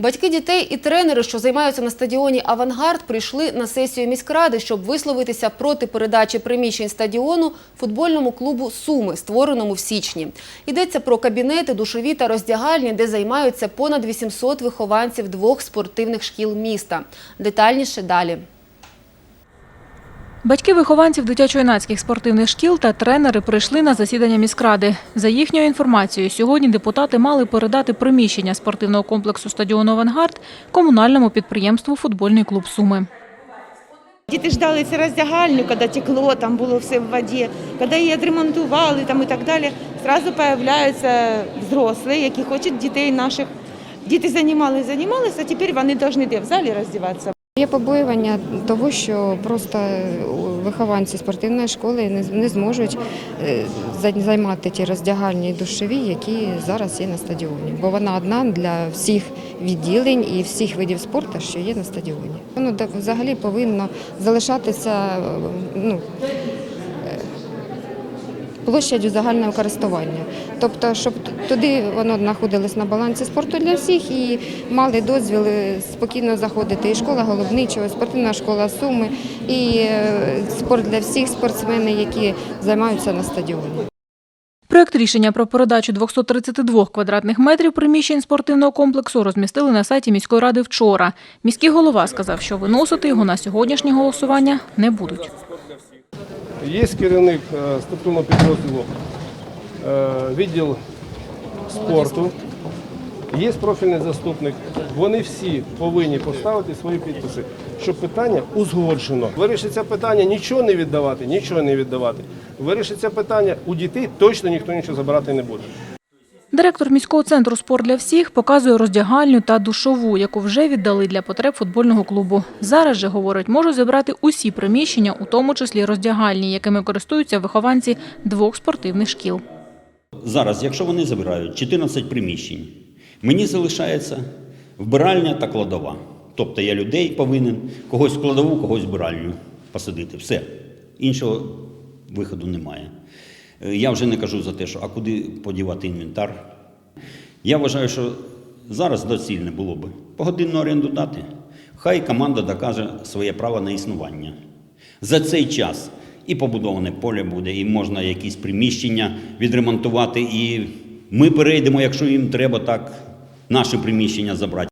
Батьки дітей і тренери, що займаються на стадіоні Авангард, прийшли на сесію міськради, щоб висловитися проти передачі приміщень стадіону футбольному клубу Суми, створеному в січні. Йдеться про кабінети, душові та роздягальні, де займаються понад 800 вихованців двох спортивних шкіл міста. Детальніше далі. Батьки вихованців дитячо-юнацьких спортивних шкіл та тренери прийшли на засідання міськради. За їхньою інформацією, сьогодні депутати мали передати приміщення спортивного комплексу стадіону «Авангард» комунальному підприємству «Футбольний клуб Суми». Діти ждали це роздягальню, коли текло, там було все в воді, коли її відремонтували там і так далі. Зразу з'являються взрослі, які хочуть дітей наших. Діти займалися, займалися, а тепер вони повинні в залі роздіватися. Є побоювання того, що просто вихованці спортивної школи не, зможуть е, займати ті роздягальні душові, які зараз є на стадіоні. Бо вона одна для всіх відділень і всіх видів спорту, що є на стадіоні. Воно взагалі повинно залишатися е, ну, площадю загального користування. Тобто, щоб туди воно знаходилось на балансі спорту для всіх і мали дозвіл е, спокійно заходити і школа Голубничого, і спортивна школа Суми, і е, спорт для всіх спортсменів, які займаються на стадіоні. Проект рішення про передачу 232 квадратних метрів приміщень спортивного комплексу розмістили на сайті міської ради вчора. Міський голова сказав, що виносити його на сьогоднішнє голосування не будуть. Є керівник е, структурного підрозділу е, відділ спорту, є профільний заступник. Вони всі повинні поставити свої підписи, щоб питання узгоджено. Вирішиться питання нічого не віддавати, нічого не віддавати. Вирішиться питання у дітей точно ніхто нічого забирати не буде. Директор міського центру «Спорт для всіх» показує роздягальню та душову, яку вже віддали для потреб футбольного клубу. Зараз же, говорить, можуть забрати усі приміщення, у тому числі роздягальні, якими користуються вихованці двох спортивних шкіл. Зараз, якщо вони забирають 14 приміщень, мені залишається вбиральня та кладова. Тобто я людей повинен когось в кладову, когось в вбиральню посадити. Все. Іншого виходу немає. Е, Я вже не кажу за те, що а куди подівати інвентар. Я вважаю, що зараз доцільне було би погодинну оренду дати. Хай команда докаже своє право на існування. За цей час і побудоване поле буде, і можна якісь приміщення відремонтувати, і ми перейдемо, якщо їм треба так, наші приміщення забрати.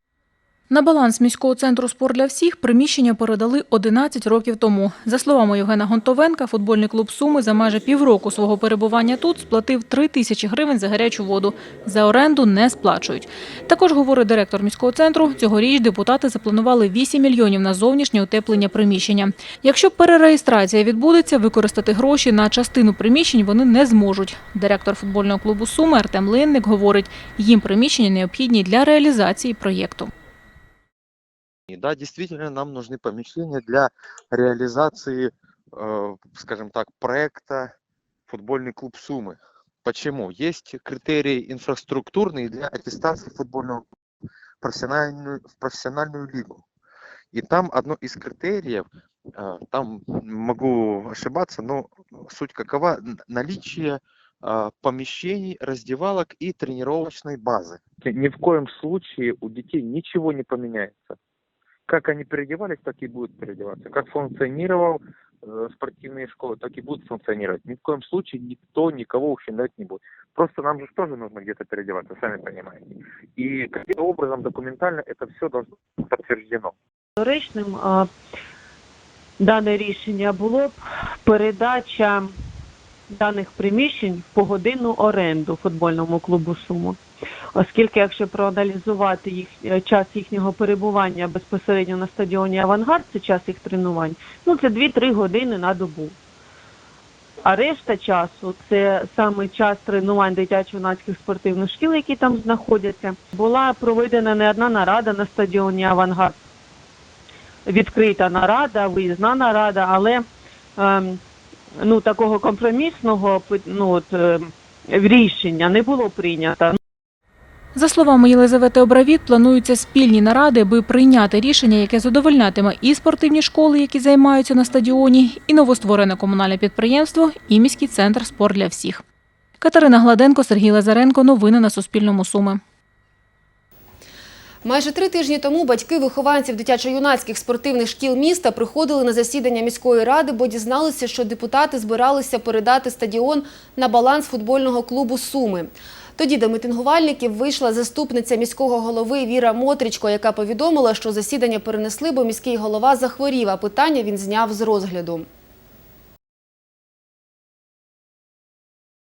На баланс міського центру «Спорт для всіх» приміщення передали 11 років тому. За словами Євгена Гонтовенка, футбольний клуб «Суми» за майже півроку свого перебування тут сплатив 3 тисячі гривень за гарячу воду. За оренду не сплачують. Також, говорить директор міського центру, цьогоріч депутати запланували 8 мільйонів на зовнішнє утеплення приміщення. Якщо перереєстрація відбудеться, використати гроші на частину приміщень вони не зможуть. Директор футбольного клубу «Суми» Артем Линник говорить, їм приміщення необхідні для реалізації проєкту. И да, действительно, нам нужны помещения для реализации, э, скажем так, проекта «Футбольный клуб Сумы». Почему? Есть критерии инфраструктурные для аттестации футбольного профессиональную, в профессиональную лигу. И там одно из критериев, э, там могу ошибаться, но суть какова, наличие э, помещений, раздевалок и тренировочной базы. Ни в коем случае у детей ничего не поменяется как они переодевались, так и будут переодеваться. Как функционировал э, спортивные школы, так и будут функционировать. Ни в коем случае никто никого ущемлять не будет. Просто нам же тоже нужно где-то переодеваться, сами понимаете. И каким образом документально это все должно быть подтверждено. Доречним а, дане рішення було б передача даних приміщень в погодинну оренду футбольному клубу Сумо. Оскільки, якщо проаналізувати їх е, час їхнього перебування безпосередньо на стадіоні Авангард, це час їх тренувань, ну це 2-3 години на добу. А решта часу це саме час тренувань дитячо-юнацьких спортивних шкіл, які там знаходяться. Була проведена не одна нарада на стадіоні Авангард відкрита нарада, виїзна нарада, але ем, ну, такого компромісного ну, от, ем, рішення не було прийнято. За словами Єлизавети Обравіт, плануються спільні наради, аби прийняти рішення, яке задовольнятиме і спортивні школи, які займаються на стадіоні, і новостворене комунальне підприємство, і міський центр «Спорт для всіх». Катерина Гладенко, Сергій Лазаренко. Новини на Суспільному. Суми. Майже три тижні тому батьки вихованців дитячо-юнацьких спортивних шкіл міста приходили на засідання міської ради, бо дізналися, що депутати збиралися передати стадіон на баланс футбольного клубу Суми. Тоді до мітингувальників вийшла заступниця міського голови Віра Мотрічко, яка повідомила, що засідання перенесли, бо міський голова захворів, а питання він зняв з розгляду.